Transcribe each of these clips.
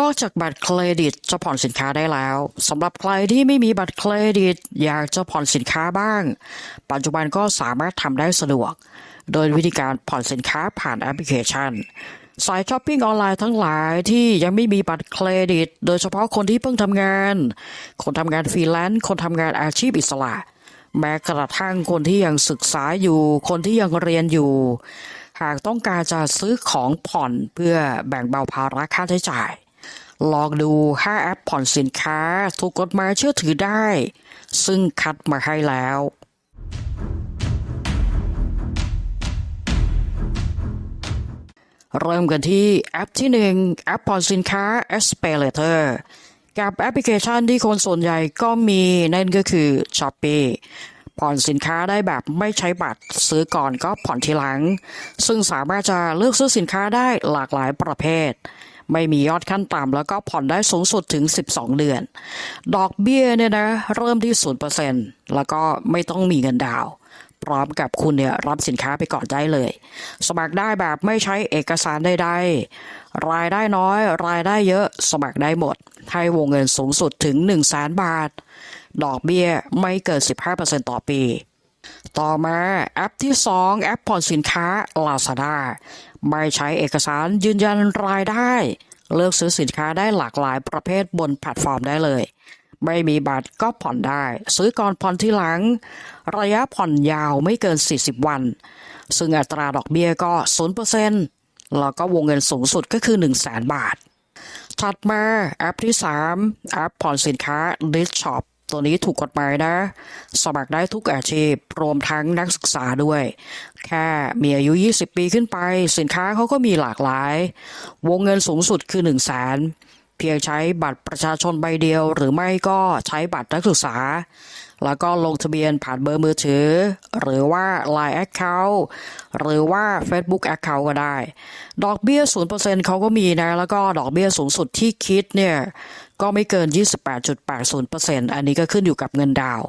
นอกจากบัตรเครดิตจะผ่อนสินค้าได้แล้วสำหรับใครที่ไม่มีบัตรเครดิต อยากจะผ่อนสินค้าบ้าง ปัจจุบันก็สามารถทำได้สะดวก โดยวิธีการผ่อนสินค้าผ่านแอปพลิเคชันสายช้อปปิ้งออนไลน์ทั้งหลายที่ยังไม่มีบัตรเครดิต โดยเฉพาะคนที่เพิ่งทำงาน คนทำงานฟรีแลนซ์คนทำงานอาชีพอิสระ แม้กระทั่งคนที่ยังศึกษาอยู่ คนที่ยังเรียนอยู่ หากต้องการจะซื้อของผ่อนเพื่อแบ่งเบาภาระค่าใช้จ่าย ลองดู 5 แอปผ่อนสินค้าถูกกฎหมายเชื่อถือได้ ซึ่งคัดมาให้แล้ว เริ่มกันที่แอปที่ 1 แอปผ่อนสินค้า e s p a l a t o r กับแอปพลิเคชันที่คนส่วนใหญ่ก็มีนั่นก็คือ Shopee ผ่อนสินค้าได้แบบไม่ใช้บัตรซื้อก่อนก็ผ่อนทีหลัง ซึ่งสามารถจะเลือกซื้อสินค้าได้หลากหลายประเภท ไม่มียอดขั้นต่ำแล้วก็ผ่อนได้สูงสุดถึง 12 เดือน ดอกเบี้ยเนี่ยนะเริ่มที่ 0%แล้วก็ไม่ต้องมีเงินดาวน์พร้อมกับคุณเนี่ยรับสินค้าไปก่อนได้เลย สมัครได้แบบไม่ใช้เอกสารใดๆ รายได้น้อย รายได้เยอะสมัครได้หมด ให้วงเงินสูงสุดถึง 1 0 0 0 0แสนบาท ดอกเบี้ยไม่เกิน 15%ต่อปี ต่อมาแอปที่ 2 แอปผ่อนสินค้า Lazada ไม่ใช้เอกสารยืนยันรายได้ เลือกซื้อสินค้าได้หลากหลายประเภทบนแพลตฟอร์มได้เลย ไม่มีบัตรก็ผ่อนได้ ซื้อก่อนผ่อนที่หลัง ระยะผ่อนยาวไม่เกิน 40 วัน ซึ่งอัตราดอกเบี้ยก็ 0%แล้วก็วงเงินสูงสุดก็คือ 1 0 0 0 0แบาท ถัดมาแอปที่ 3 แอปผ่อนสินค้า List Shop ตัวนี้ถูกกฎหมายนะ สมัครได้ทุกอาชีพ รวมทั้งนักศึกษาด้วย แค่มีอายุ 20 ปีขึ้นไป สินค้าเขาก็มีหลากหลาย วงเงินสูงสุดคือ 1 0 0 0 0แสนเพียงใช้บัตรประชาชนใบเดียว หรือไม่ก็ใช้บัตรนักศึกษา แล้วก็ลงทะเบียนผ่านเบอร์มือถือ หรือว่า Line Account หรือว่า Facebook Account ก็ได้ ดอกเบี้ย 0%เขาก็มีนะ แล้วก็ดอกเบี้ยสูงสุดที่คิดเนี่ย ก็ไม่เกิน 28.80%อันนี้ก็ขึ้นอยู่กับเงินดาว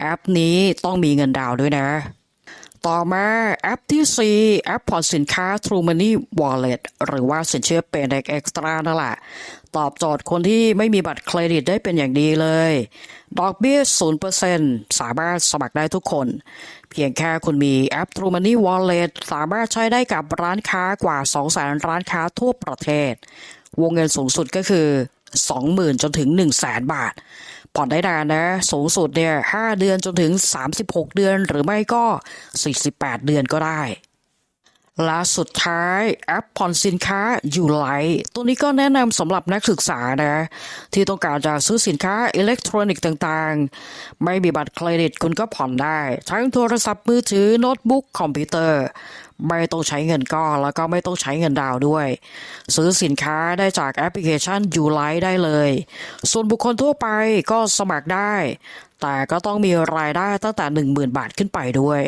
แอปนี้ต้องมีเงินดาวด้วยนะ ต่อมาแอปที่ 4 แอปผ่อนสินค้า True Money Wallet หรือว่าสินเชื่อเป็นเด็กเอ็กซ์ตร้านั่นแหละ ตอบโจทย์คนที่ไม่มีบัตรเครดิตได้เป็นอย่างดีเลย ดอกเบี้ย 0%สามารถสมัครได้ทุกคน เพียงแค่คุณมีแอป True Money Wallet สามารถใช้ได้กับร้านค้ากว่า 200,000 ร้านค้าทั่วประเทศ วงเงินสูงสุดก็คือ 20,000 จนถึง 100,000 บาท ผ่อนได้นานนะ สูงสุดเนี่ย5เดือนจนถึง 36 เดือนหรือไม่ก็ 48 เดือนก็ได้ และสุดท้ายแอปผ่อนสินค้ายูไลตัวนี้ก็แนะนำสำหรับนักศึกษานะ ที่ต้องการจะซื้อสินค้าอิเล็กทรอนิกส์ต่างๆ ไม่มีบัตรเครดิตคุณก็ผ่อนได้ ทั้งโทรศัพท์มือถือโน้ตบุ๊กคอมพิวเตอร์ ไม่ต้องใช้เงินก้อนแล้วก็ไม่ต้องใช้เงินดาวด้วย ซื้อสินค้าได้จากแอปพลิเคชันยูไลได้เลย ส่วนบุคคลทั่วไปก็สมัครได้ แต่ก็ต้องมีรายได้ตั้งแต่ 10,000 บาทขึ้นไปด้วย